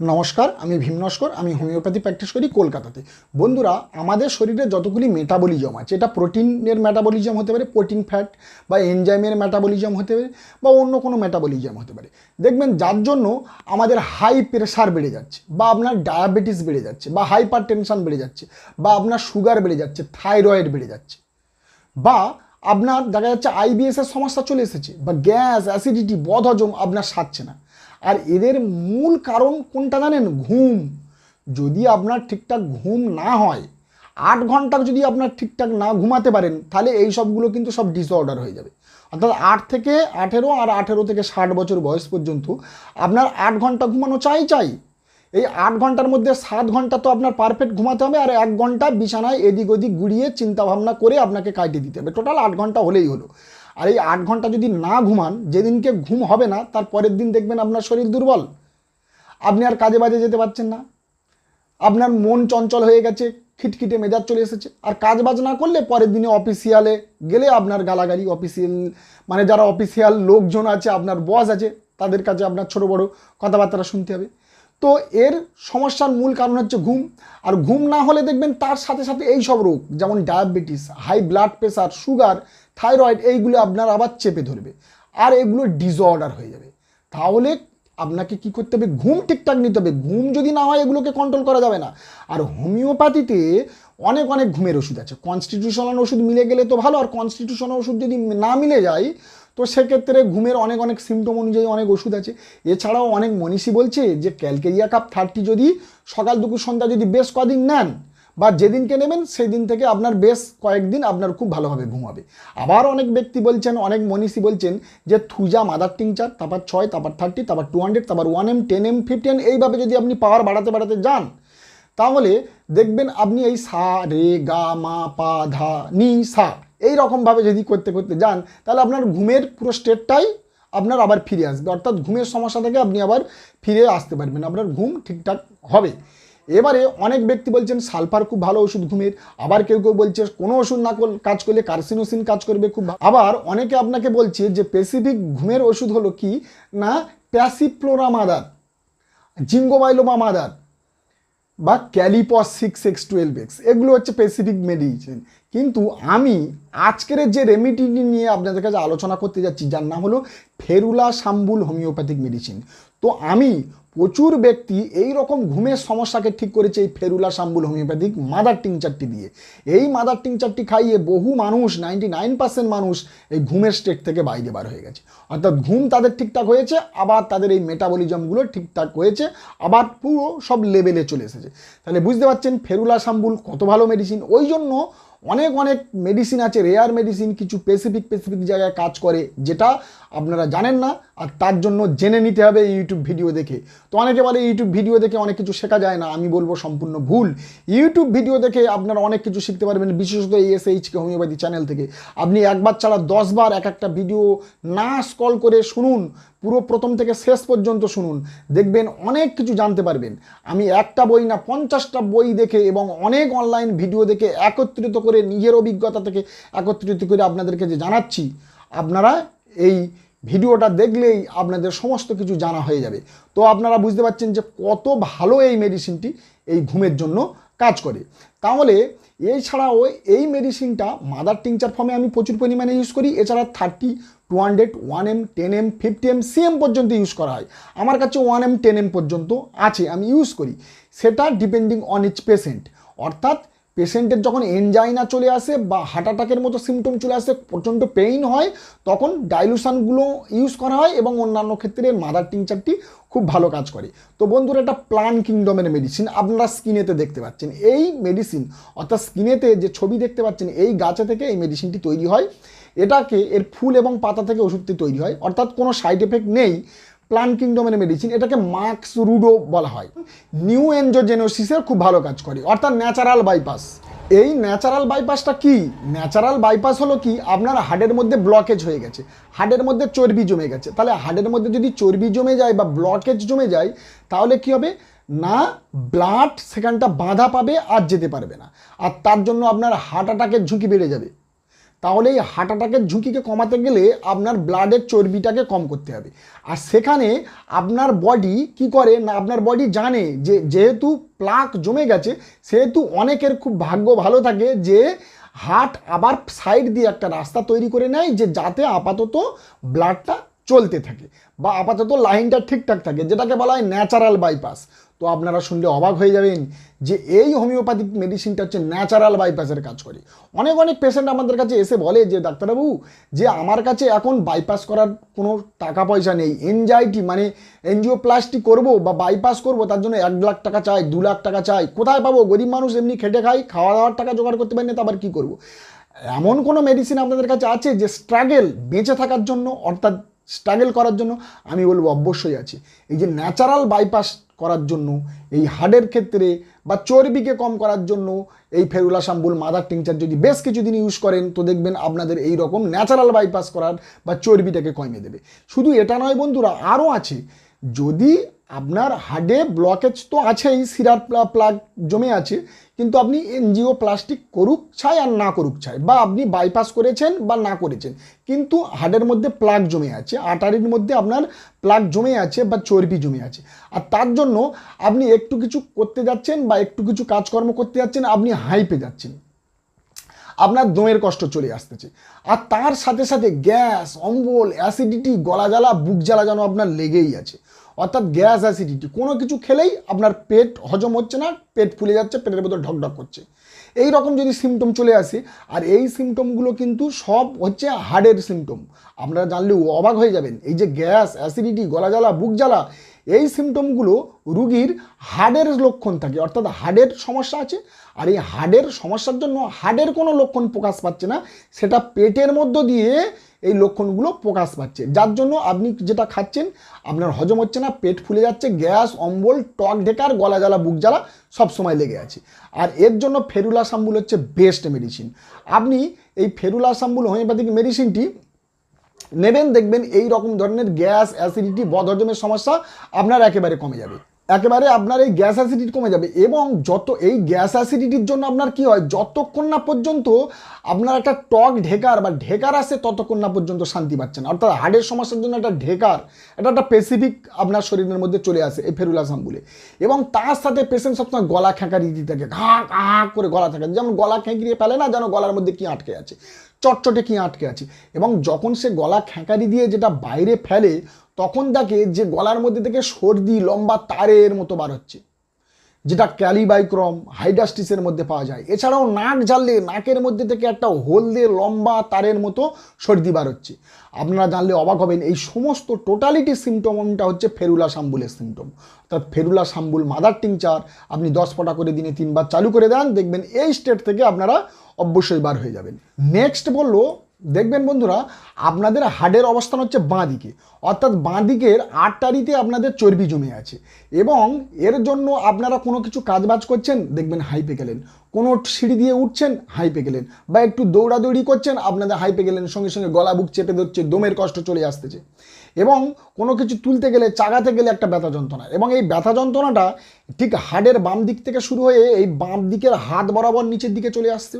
নমস্কার, আমি ভীম নস্কর, আমি হোমিওপ্যাথি প্র্যাকটিস করি কলকাতাতে। বন্ধুরা, আমাদের শরীরে যতগুলি মেটাবলিজম আছে, এটা প্রোটিনের মেটাবলিজম হতে পারে প্রোটিন ফ্যাট বা এনজাইমের মেটাবলিজম হতে পারে বা অন্য কোনো মেটাবলিজম হতে পারে। দেখবেন, যার জন্য আমাদের হাই প্রেশার বেড়ে যাচ্ছে বা আপনার ডায়াবেটিস বেড়ে যাচ্ছে বা হাইপার টেনশন বেড়ে যাচ্ছে বা আপনার সুগার বেড়ে যাচ্ছে থাইরয়েড বেড়ে যাচ্ছে বা আপনার দেখা যাচ্ছে আইবিএস এর সমস্যা চলে এসেছে বা গ্যাস অ্যাসিডিটি বদহজম আপনার সারছে না। আর এদের মূল কারণ কোনটা জানেন? ঘুম। যদি আপনার ঠিকঠাক ঘুম না হয়, আট ঘণ্টা যদি আপনার ঠিকঠাক না ঘুমাতে পারেন, তাহলে এই সবগুলো কিন্তু সব ডিসঅর্ডার হয়ে যাবে। অর্থাৎ আট থেকে আঠেরো আর আঠেরো থেকে ষাট বছর বয়স পর্যন্ত আপনার আট ঘণ্টা ঘুমানো চাই চাই। এই আট ঘণ্টার মধ্যে সাত ঘণ্টা তো আপনার পারফেক্ট ঘুমাতে হবে আর এক ঘণ্টা বিছানায় এদিক ওদিক গুড়িয়ে চিন্তা ভাবনা করে আপনাকে কাটিয়ে দিতে হবে। টোটাল আট ঘণ্টা হলেই হলো। আর এই আট ঘণ্টা যদি না ঘুমান, যেদিনকে ঘুম হবে না, তার পরের দিন দেখবেন আপনার শরীর দুর্বল। আপনি আর কাজে বাজে যেতে পারছেন না। আপনার মন চঞ্চল হয়ে গেছে, খিটখিটে মেজাজ চলে এসেছে। আর কাজ বাজ না করলে পরের দিনে অফিসিয়ালে গেলে আপনার গালাগালি, অফিসিয়াল মানে যারা অফিসিয়াল লোকজন আছে, আপনার বস আছে, তাদের কাছে আপনার ছোট বড় কথাবার্তা শুনতে হবে। তো এর সমস্যার মূল কারণ হচ্ছে ঘুম। আর ঘুম না হলে দেখবেন তার সাথে সাথে এই সব রোগ, যেমন diabetes, high blood pressure sugar thyroid, এইগুলো আপনার আবার চেপে ধরবে। আর এগুলো ডিসঅর্ডার হয়ে যাবে। তাহলে আপনাকে কি করতে হবে? ঘুম ঠিকঠাক নিতে হবে। ঘুম যদি না হয়, এগুলোকে কন্ট্রোল করা যাবে না। আর হোমিওপ্যাথিতে অনেক অনেক ঘুমের ওষুধ আছে। কনস্টিটিউশনাল ওষুধ মিলে গেলে তো ভালো। আর কনস্টিটিউশনাল ওষুধ যদি না মিলে যায়, তো সেক্ষেত্রে ঘুমের অনেক অনেক সিমটম অনুযায়ী অনেক ওষুধ আছে। এছাড়াও অনেক মনীষী বলছে যে, ক্যালকেরিয়া কাপ থার্টি যদি সকাল দুপুর সন্ধ্যা যদি বেশ কদিন নেন বা যেদিনকে নেবেন সেই দিন থেকে আপনার বেশ কয়েকদিন আপনার খুব ভালোভাবে ঘুমাবে। আবার অনেক ব্যক্তি বলছেন, অনেক মনীষী বলছেন যে থুজা মাদার টিংচার তারপর ছয় তারপর থার্টি তারপর টু হান্ড্রেড তারপর one M, ten M, fifteen, এইভাবে যদি আপনি পাওয়ার বাড়াতে বাড়াতে যান, তাহলে দেখবেন আপনি এই সা, রে, গা, মা, পা, ধা, নি, সা, এই রকমভাবে যদি করতে করতে যান, তাহলে আপনার ঘুমের পুরো স্টেটটাই আপনার আবার ফিরে আসবে। অর্থাৎ ঘুমের সমস্যা থেকে আপনি আবার ফিরে আসতে পারবেন। আপনার ঘুম ঠিকঠাক হবে। এবারে অনেক ব্যক্তি বলছেন সালফার খুব ভালো ওষুধ ঘুমের। আবার কেউ কেউ বলছে কোনো ওষুধ না কাজ করলে কার্সিনোসিন কাজ করবে খুব আবার অনেকে আপনাকে বলছে যে স্পেসিফিক ঘুমের ওষুধ হলো কি? না প্যাসিফ্লোরা মাদার জিঙ্গোবাইলোমা মাদার বা ক্যালিপস সিক্স এক্স টুয়েলভ এক্স। এগুলো হচ্ছে স্পেসিফিক মেডিসিন। কিন্তু আমি আজকের যে রেমিডিটি নিয়ে আপনাদের কাছে আলোচনা করতে যাচ্ছি, যার নাম হলো ফেরুলা সাম্বুল হোমিওপ্যাথিক মেডিসিন। তো আমি প্রচুর ব্যক্তি এই রকম ঘুমের সমস্যাকে ঠিক করেছে এই ফেরুলা সাম্বুল হোমিওপ্যাথিক মাদার টিংচারটি দিয়ে। এই মাদার টিংচারটি খাইয়ে বহু মানুষ, নাইনটি নাইন পার্সেন্ট মানুষ এই ঘুমের স্টেট থেকে বাইরে বার হয়ে গেছে। অর্থাৎ ঘুম তাদের ঠিকঠাক হয়েছে, আবার তাদের এই মেটাবলিজমগুলো ঠিকঠাক হয়েছে, আবার পুরো সব লেভেলে চলে এসেছে। তাহলে বুঝতে পারছেন ফেরুলা সাম্বুল কত ভালো মেডিসিন ওই জন্য অনেক অনেক মেডিসিন আছে রেয়ার মেডিসিন কিছু স্পেসিফিক স্পেসিফিক জায়গায় কাজ করে, যেটা আপনারা জানেন না, আর তার জন্য জেনে নিতে হবে ইউটিউব ভিডিও দেখে। তো অনেকে বলে ইউটিউব ভিডিও দেখে অনেক কিছু শেখা যায় না, আমি বলব সম্পূর্ণ ভুল। ইউটিউব ভিডিও দেখে আপনারা অনেক কিছু শিখতে পারবেন, বিশেষত এই এস এইচকে হোমিওপ্যাথি চ্যানেল থেকে। আপনি একবার ছাড়া দশবার এক একটা ভিডিও না স্কল করে শুনুন পুরো প্রথম থেকে শেষ পর্যন্ত শুনুন। দেখবেন অনেক কিছু জানতে পারবেন। আমি একটা বই না, পঞ্চাশটা বই দেখে এবং অনেক অনলাইন ভিডিও দেখে একত্রিত করে নিজের অভিজ্ঞতা থেকে একত্রিত করে আপনাদেরকে যে জানাচ্ছি, আপনারা এই ভিডিওটা দেখলেই আপনাদের সমস্ত কিছু জানা হয়ে যাবে। তো আপনারা বুঝতে পারছেন যে কত ভালো এই মেডিসিনটি এই ঘুমের জন্য কাজ করে। তাহলে এছাড়াও এই মেডিসিনটা মাদার টিংচার ফর্মে আমি প্রচুর পরিমাণে ইউজ করি। এছাড়া thirty two hundred one M ten M fifty M C M পর্যন্ত ইউজ করা হয়। আমার কাছে ওয়ান এম টেন এম পর্যন্ত আছে, আমি ইউজ করি। সেটা ডিপেন্ডিং অন ইচ পেশেন্ট অর্থাৎ পেশেন্টের যখন এনজাইনা চলে আসে বা হার্ট অ্যাটাকের মতো সিমটম চলে আসে, প্রচণ্ড পেইন হয়, তখন ডাইলুশানগুলো ইউজ করা হয় এবং অন্যান্য ক্ষেত্রে মাদার টিংচারটি খুব ভালো কাজ করে। তো বন্ধুরা, এটা প্লান কিংডমের মেডিসিন আপনারা স্কিনেতে দেখতে পাচ্ছেন। এই মেডিসিন অর্থাৎ স্কিনেতে যে ছবি দেখতে পাচ্ছেন, এই গাছে থেকে এই মেডিসিনটি তৈরি হয়। এটাকে এর ফুল এবং পাতা থেকে ওষুধটি তৈরি হয়। অর্থাৎ কোনো সাইড এফেক্ট নেই। প্লান কিংডমের মেডিসিন এটাকে মার্কস রুডো বলা হয়। নিউ এনজোজেনোসিসের খুব ভালো কাজ করে, অর্থাৎ ন্যাচারাল বাইপাস এই ন্যাচারাল বাইপাসটা কি? ন্যাচারাল বাইপাস হলো কি? আপনার হার্টের মধ্যে ব্লকেজ হয়ে গেছে হার্টের মধ্যে চর্বি জমে গেছে। তাহলে হার্টের মধ্যে যদি চর্বি জমে যায় বা ব্লকেজ জমে যায়, তাহলে কি হবে? না ব্লাড সেখানটা বাধা পাবে আর যেতে পারবে না। আর তার জন্য আপনার হার্ট অ্যাটাকের ঝুঁকি বেড়ে যাবে। তাহলে এই হার্ট অ্যাটাকের ঝুঁকিকে কমাতে গেলে আপনার ব্লাডের চর্বিটাকে কম করতে হবে। আর সেখানে আপনার বডি কি করে না, আপনার বডি জানে যে যেহেতু প্লাক জমে গেছে, সেহেতু অনেকের খুব ভাগ্য ভালো থাকে যে হার্ট আবার সাইড দিয়ে একটা রাস্তা তৈরি করে নেয় যে যাতে আপাতত ব্লাডটা চলতে থাকে বা আপাতত লাইনটা ঠিকঠাক থাকে, যেটাকে বলা হয় ন্যাচারাল বাইপাস তো আপনারা শুনলে অবাক হয়ে যাবেন যে এই হোমিওপ্যাথিক মেডিসিনটা হচ্ছে ন্যাচারাল বাইপাসের কাজ করে। অনেক অনেক পেশেন্ট আমাদের কাছে এসে বলে যে, ডাক্তারবাবু, যে আমার কাছে এখন বাইপাস করার কোনো টাকা পয়সা নেই। এনজাইটি মানে এনজিও এনজিওপ্লাস্টি করব বা বাইপাস করব, তার জন্য এক লাখ টাকা চাই, দু লাখ টাকা চাই। কোথায় পাবো? গরিব মানুষ এমনি খেটে খাই খাওয়া দাওয়ার টাকা জোগাড় করতে পারি না, তো আবার কী করব? এমন কোনো মেডিসিন আপনাদের কাছে আছে যে স্ট্রাগেল বেঁচে থাকার জন্য, অর্থাৎ স্ট্রাগল করার জন্য আমি বলব অবশ্যই আছে। এই যে ন্যাচারাল বাইপাস করার জন্য, এই হার্টের ক্ষেত্রে বা চর্বিকে কম করার জন্য এই ফেরুলা শাম্বুল মাদার টিংচার যদি বেশ কিছুদিন ইউজ করেন, তো দেখবেন আপনাদের এই রকম ন্যাচারাল বাইপাস করার বা চর্বিটাকে কমিয়ে দেবে। শুধু এটা নয় বন্ধুরা, আরও আছে। যদি আপনার হার্ডে ব্লকেজ তো আছেই, সিরার প্লাগ জমে আছে, কিন্তু আপনি এনজিও প্লাস্টিক করুক চাই আর না করুক চাই বা আপনি বাইপাস করেছেন বা না করেছেন, কিন্তু হার্টের মধ্যে প্লাগ জমে আছে আটারির মধ্যে আপনার প্লাগ জমে আছে বা চর্বি জমে আছে, আর তার জন্য আপনি একটু কিছু করতে যাচ্ছেন বা একটু কিছু কাজকর্ম করতে যাচ্ছেন, আপনি হাইপে যাচ্ছেন। আপনার দমের কষ্ট চলে আসতেছে, আর তার সাথে সাথে গ্যাস, অম্বল অ্যাসিডিটি গলা জ্বালা, বুক জ্বালা যেন আপনার লেগেই আছে। অর্থাৎ গ্যাস অ্যাসিডিটি, কোনো কিছু খেলেই আপনার পেট হজম হচ্ছে না, পেট ফুলে যাচ্ছে, পেটের ভেতর ঢকঢক করছে। এই রকম যদি সিমটম চলে আসে, আর এই সিমটমগুলো কিন্তু সব হচ্ছে হার্টের সিমটম আপনারা জানলে অবাক হয়ে যাবেন, এই যে গ্যাস, অ্যাসিডিটি, গলা জ্বালা, বুক জ্বালা এই সিমটমগুলো রুগীর হার্টের লক্ষণ থাকে, অর্থাৎ হার্টের সমস্যা আছে, আর এই হার্টের সমস্যার জন্য হার্টের কোনো লক্ষণ প্রকাশ পাচ্ছে না, সেটা পেটের মধ্য দিয়ে এই লক্ষণগুলো প্রকাশ পাচ্ছে। যার জন্য আপনি যেটা খাচ্ছেন, আপনার হজম হচ্ছে না, পেট ফুলে যাচ্ছে, গ্যাস, অম্বল, টক, ঢেকার, গলা জ্বালা, বুক জ্বালা সব সময় লেগে আছে। আর এর জন্য ফেরুলা সাম্বুল হচ্ছে বেস্ট মেডিসিন আপনি এই ফেরুলা সাম্বুল হোমিওপ্যাথিক মেডিসিনটি নেবেন দেখবেন এই রকম ধরনের গ্যাস অ্যাসিডিটি বদহজমের সমস্যা আপনার একেবারে কমে যাবে। একেবারে আপনার এই গ্যাস অ্যাসিডিটি কমে যাবে এবং যত এই গ্যাস অ্যাসিডিটির জন্য আপনার কি হয়, যতক্ষণ না পর্যন্ত আপনার একটা টক ঢেকার বা ঢেকার আসে ততক্ষণ না পর্যন্ত শান্তি পাচ্ছেন অর্থাৎ হার্টের সমস্যার জন্য একটা ঢেকার, এটা একটা স্পেসিফিক আপনার শরীরের মধ্যে চলে আসে, এই ফেরুলাসাম বলে এবং তার সাথে পেশেন্ট সবসময় গলা খেঁকারি দিতে থাকে, ঘা ঘা করে গলা থাকে যেমন গলা খেঁকিয়ে ফেলে না, যেন গলার মধ্যে কি আটকে আছে, চটচটে কি আটকে আছে। এবং যখন সে গলা খেঁকারি দিয়ে যেটা বাইরে ফেলে তখন যে গলার মধ্যে থেকে সর্দি, লম্বা তারের মতো বার হচ্ছে, যেটা ক্যালিবাইক্রম হাইডাস্টিসের মধ্যে পাওয়া যায়। এছাড়াও নাক জ্বাললে নাকের মধ্যে থেকে একটা হলদে, লম্বা তারের মতো সর্দি বার হচ্ছে। আপনারা জানলে অবাক হবেন, এই সমস্ত টোটালিটি সিমটমটা হচ্ছে ফেরুলা সাম্বুলের সিমটম অর্থাৎ ফেরুলা সাম্বুল মাদার টিংচার আপনি দশ ফোঁটা করে দিনে তিনবার চালু করে দেন, দেখবেন এই স্টেট থেকে আপনারা অবশ্যই বার হয়ে যাবেন। নেক্সট বলল দেখবেন বন্ধুরা, আপনাদের হাড়ের অবস্থান হচ্ছে বাঁ দিকে। অর্থাৎ বাঁ দিকের আটটারিতে আপনাদের চর্বি জমে আছে। এবং এর জন্য আপনারা কোনো কিছু কাজবাজ করছেন, দেখবেন হাইপে গেলেন। কোনো সিঁড়ি দিয়ে উঠছেন, হাইপে গেলেন। বা একটু দৌড়াদৌড়ি করছেন, আপনাদের হাইপে গেলেন, সঙ্গে সঙ্গে গলা বুক চেপে ধরছে, দমের কষ্ট চলে আসতেছে। এবং কোনো কিছু তুলতে গেলে, চাগাতে গেলে একটা ব্যথা যন্ত্রণা। এবং এই ব্যথা যন্ত্রণাটা ঠিক হাড়ের বাম দিক থেকে শুরু হয়ে এই বাম দিকের হাত বরাবর নিচের দিকে চলে আসছে।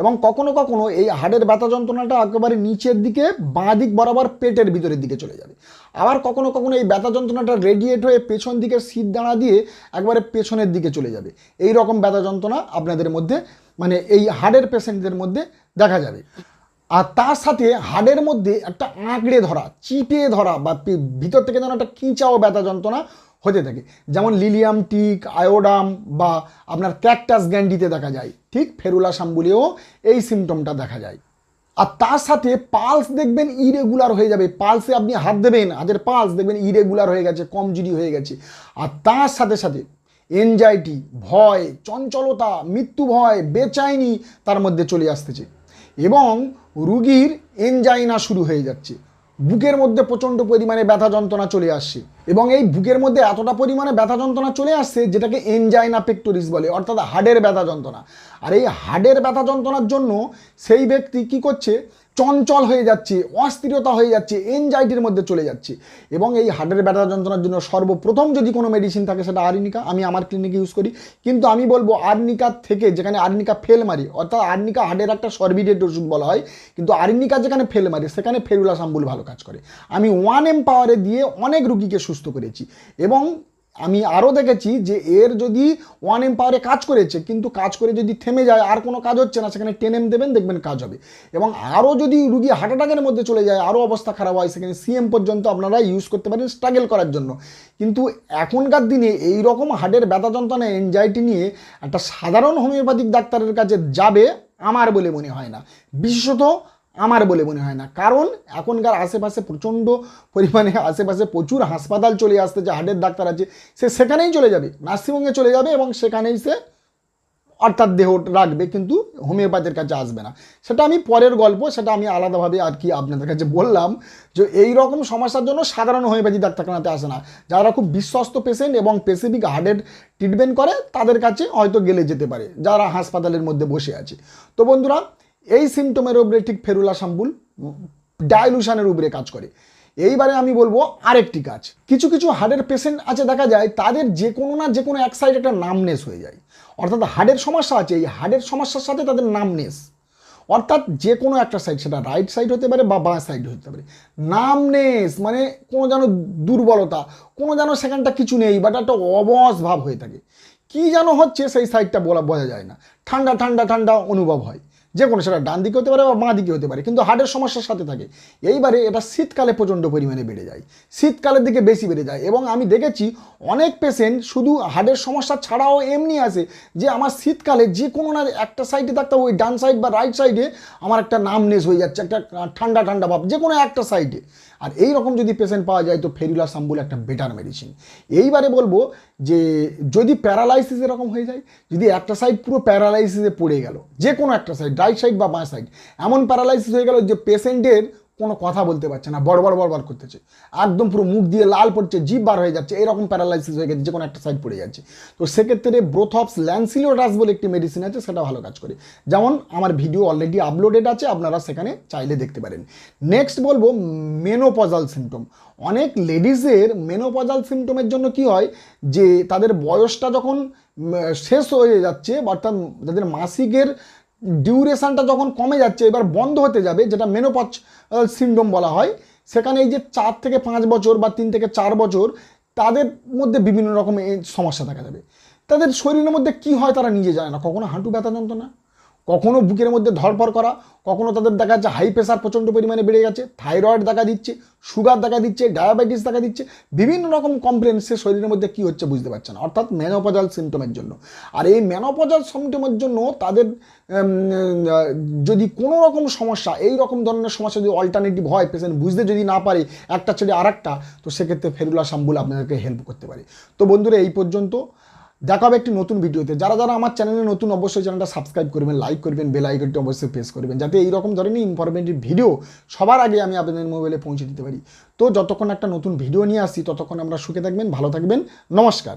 এবং কখনো কখনো এই হাড়ের ব্যথা যন্ত্রণাটা একেবারে নিচের দিকে বাঁ দিক বরাবর পেটের ভিতরের দিকে চলে যাবে। আবার কখনো কখনো এই ব্যথা যন্ত্রণাটা রেডিয়েট হয়ে পেছন দিকের সিট দাঁড়া দিয়ে একবারে পেছনের দিকে চলে যাবে। এই রকম ব্যথা যন্ত্রণা আপনাদের মধ্যে মানে এই হাড়ের পেশেন্টদের মধ্যে দেখা যাবে। আর তার সাথে হাড়ের মধ্যে একটা আঁকড়ে ধরা, চিপে ধরা বা ভিতর থেকে যেন একটা কিঁচাও ব্যথা যন্ত্রণা হতে থাকে। যেমন লিলিয়াম, টিক, আয়োডাম বা আপনার ক্যাকটাস গ্যান্ডিতে দেখা যায়। ঠিক ফেরুলা সাম্বুলেও এই সিমটমটা দেখা যায়। আর তার সাথে পালস দেখবেন ইরেগুলার হয়ে যাবে। পালসে আপনি হাত দেবেন, হাতের পালস দেখবেন ইরেগুলার হয়ে গেছে, কমজুরি হয়ে গেছে। আর তার সাথে সাথে এনজাইটি ভয়, চঞ্চলতা, মৃত্যু ভয়, বেচাইনি তার মধ্যে চলে আসতেছে। এবং রুগীর এনজাইনা শুরু হয়ে যাচ্ছে। বুকের মধ্যে প্রচণ্ড পরিমাণে ব্যথা যন্ত্রণা চলে আসছে। এবং এই বুকের মধ্যে এতটা পরিমাণে ব্যথা যন্ত্রণা চলে আসছে যেটাকে এনজাইনা পেক্টোরিস বলে, অর্থাৎ হাড়ের ব্যথা যন্ত্রণা। আর এই হাড়ের ব্যথা যন্ত্রণার জন্য সেই ব্যক্তি কি করছে চঞ্চল হয়ে যাচ্ছে, অস্থিরতা হয়ে যাচ্ছে এনজাইটির মধ্যে চলে যাচ্ছে। এবং এই হার্টের ব্যথা যন্ত্রণার জন্য সর্বপ্রথম যদি কোনো মেডিসিন থাকে সেটা আর্নিকা আমি আমার ক্লিনিকে ইউজ করি। কিন্তু আমি বলব আর্নিকা থেকে যেখানে আর্নিকা ফেল মারি, অর্থাৎ আর্নিকা হার্টের একটা সর্বিডেট ওষুধ বলা হয়, কিন্তু আর্নিকা যেখানে ফেল মারি, সেখানে ফেরুলা সাম্বুল ভালো কাজ করে। আমি ওয়ান এম পাওয়ারে দিয়ে অনেক রুগীকে সুস্থ করেছি। এবং আমি আরও দেখেছি যে এর যদি ওয়ান এম পাওয়ারে কাজ করেছে, কিন্তু কাজ করে যদি থেমে যায়, আর কোনো কাজ হচ্ছে না, সেখানে টেন এম দেবেন, দেখবেন কাজ হবে। এবং আরও যদি রুগী হার্ট অ্যাটাকের মধ্যে চলে যায় আরও অবস্থা খারাপ হয়, সেখানে সিএম পর্যন্ত আপনারা ইউজ করতে পারেন স্ট্রাগল করার জন্য। কিন্তু এখনকার দিনে এই রকম হার্টের ব্যথা যন্ত্রণা এনজাইটি নিয়ে একটা সাধারণ হোমিওপ্যাথিক ডাক্তারের কাছে যাবে আমার বলে মনে হয় না। বিশেষত আমার বলে মনে হয় না। কারণ এখনকার আশেপাশে প্রচণ্ড পরিমাণে, আশেপাশে প্রচুর হাসপাতাল চলে আসতে যে হার্টের ডাক্তার আছে, সে সেখানেই চলে যাবে। নার্সিংহোমে চলে যাবে এবং সেখানেই সে অর্থাৎ দেহ রাখবে, কিন্তু হোমিওপ্যাথির কাছে আসবে না। সেটা আমি পরের গল্প, সেটা আমি আলাদাভাবে আর কি আপনাদের কাছে বললাম, যে এই রকম সমস্যার জন্য সাধারণ হোমিওপ্যাথি ডাক্তারখানাতে আসে না। যারা খুব বিশ্বস্ত পেশেন্ট এবং স্পেসিফিক হার্টের ট্রিটমেন্ট করে, তাদের কাছে হয়তো গেলে যেতে পারে, যারা হাসপাতালের মধ্যে বসে আছে। তো বন্ধুরা এই সিমটমের উপরে ঠিক ফেরুলা সাম্বুল ডাইলুশনের উপরে কাজ করে। এইবারে আমি বলব আরেকটি কাজ। কিছু কিছু হার্টের পেশেন্ট আছে, দেখা যায়, তাদের যে কোনো না যে কোনো এক সাইড একটা নামনেস হয়ে যায়। অর্থাৎ হার্টের সমস্যা আছে, এই হার্টের সমস্যার সাথে তাদের নামনেস অর্থাৎ যে কোনো একটা সাইড সেটা রাইট সাইড হতে পারে বা বাঁ সাইড হতে পারে। নামনেস মানে কোনো যেন দুর্বলতা, কোনো যেন সেখানটা কিছু নেই বাট একটা অবস ভাব হয়ে থাকে। কি যেন হচ্ছে, সেই সাইডটা বলা, বোঝা যায় না। ঠান্ডা ঠান্ডা ঠান্ডা অনুভব হয়। যে কোনো সেটা ডান দিকে হতে পারে বা বাঁ দিকে হতে পারে, কিন্তু হার্টের সমস্যার সাথে থাকে। এইবারে এটা শীতকালে প্রচণ্ড পরিমাণে বেড়ে যায়। শীতকালের দিকে বেশি বেড়ে যায় এবং আমি দেখেছি অনেক পেশেন্ট শুধু হার্টের সমস্যা ছাড়াও এমনি আসে যে আমার শীতকালে যে কোনো না একটা সাইডে থাকতে ওই ডান সাইড বা রাইট সাইডে আমার একটা নামনেস হয়ে যাচ্ছে, একটা ঠান্ডা ঠান্ডা ভাব যে কোনো একটা সাইডে আর এই রকম যদি পেশেন্ট পাওয়া যায় তো ফেরুলা সাম্বুল একটা বেটার মেডিসিন এইবারে বলব যে যদি প্যারালাইসিস এরকম হয়ে যায়, যদি একটা সাইড পুরো প্যারালাইসিসে পড়ে গেল যে কোনো একটা সাইড রাইট সাইড বা বাঁ সাইড এমন প্যারালাইসিস হয়ে গেল যে পেশেন্টের কোনো কথা বলতে পারছে না, বড় বড় বড় করতেছে। একদম পুরো মুখ দিয়ে লাল পড়ছে, জিভ বার হয়ে যাচ্ছে, এরকম প্যারালাইসিস হয়ে গেছে যে কোনো একটা সাইড পড়ে যাচ্ছে। তো সেক্ষেত্রে ব্রোথপস ল্যান্সিলোটাস বলে একটি মেডিসিন আছে সেটা ভালো কাজ করে। যেমন আমার ভিডিও অলরেডি আপলোডেড আছে, আপনারা সেখানে চাইলে দেখতে পারেন। নেক্সট বলব মেনোপজাল সিমটম অনেক লেডিসের মেনোপজাল সিমটমের জন্য কি হয় যে তাদের বয়সটা যখন শেষ হয়ে যাচ্ছে, অর্থাৎ তাদের মাসিকের ডিউরেশনটা যখন কমে যাচ্ছে, এবার বন্ধ হতে যাবে, যেটা মেনোপচ সিন্ড্রোম বলা হয়, সেখানে এই যে চার থেকে পাঁচ বছর বা তিন থেকে চার বছর, তাদের মধ্যে বিভিন্ন রকম সমস্যা দেখা যাবে তাদের শরীরের মধ্যে কি হয় তারা নিজে জানে না। কখনো হাঁটু ব্যথা যন্ত্রণা কখনো বুকের মধ্যে ধরপড় করা, কখনো তাদের দেখা যাচ্ছে হাই প্রেশার প্রচণ্ড পরিমাণে বেড়ে গেছে থাইরয়েড দেখা দিচ্ছে সুগার দেখা দিচ্ছে ডায়াবেটিস দেখা দিচ্ছে, বিভিন্ন রকম কমপ্লেন সে শরীরের মধ্যে কি হচ্ছে বুঝতে পারছে না। অর্থাৎ ম্যানোপজাল সিমটমের জন্য। আর এই ম্যানোপজাল সিমটমের জন্য তাদের যদি কোনো রকম সমস্যা, এই রকম ধরনের সমস্যা যদি অল্টারনেটিভ হয় পেশেন্ট বুঝতে যদি না পারে একটা ছেড়ে আর একটা তো সেক্ষেত্রে ফেরুলা সাম্বুল আপনাদেরকে হেল্প করতে পারে। তো বন্ধুরা, এই পর্যন্ত। দেখা হবে একটি নতুন ভিডিওতে। যারা যারা আমার চ্যানেলে নতুন, অবশ্যই চ্যানেলটা সাবস্ক্রাইব করবেন লাইক করবেন বেল আইকনটি অবশ্যই প্রেস করবেন, যাতে এই রকম ধরনের ইনফরমেটিভ ভিডিও সবার আগে আমি আপনাদের মোবাইলে পৌঁছে দিতে পারি। তো যতক্ষণ একটা নতুন ভিডিও নিয়ে আসি ততক্ষণ আমরা সুখে থাকবেন, ভালো থাকবেন, নমস্কার।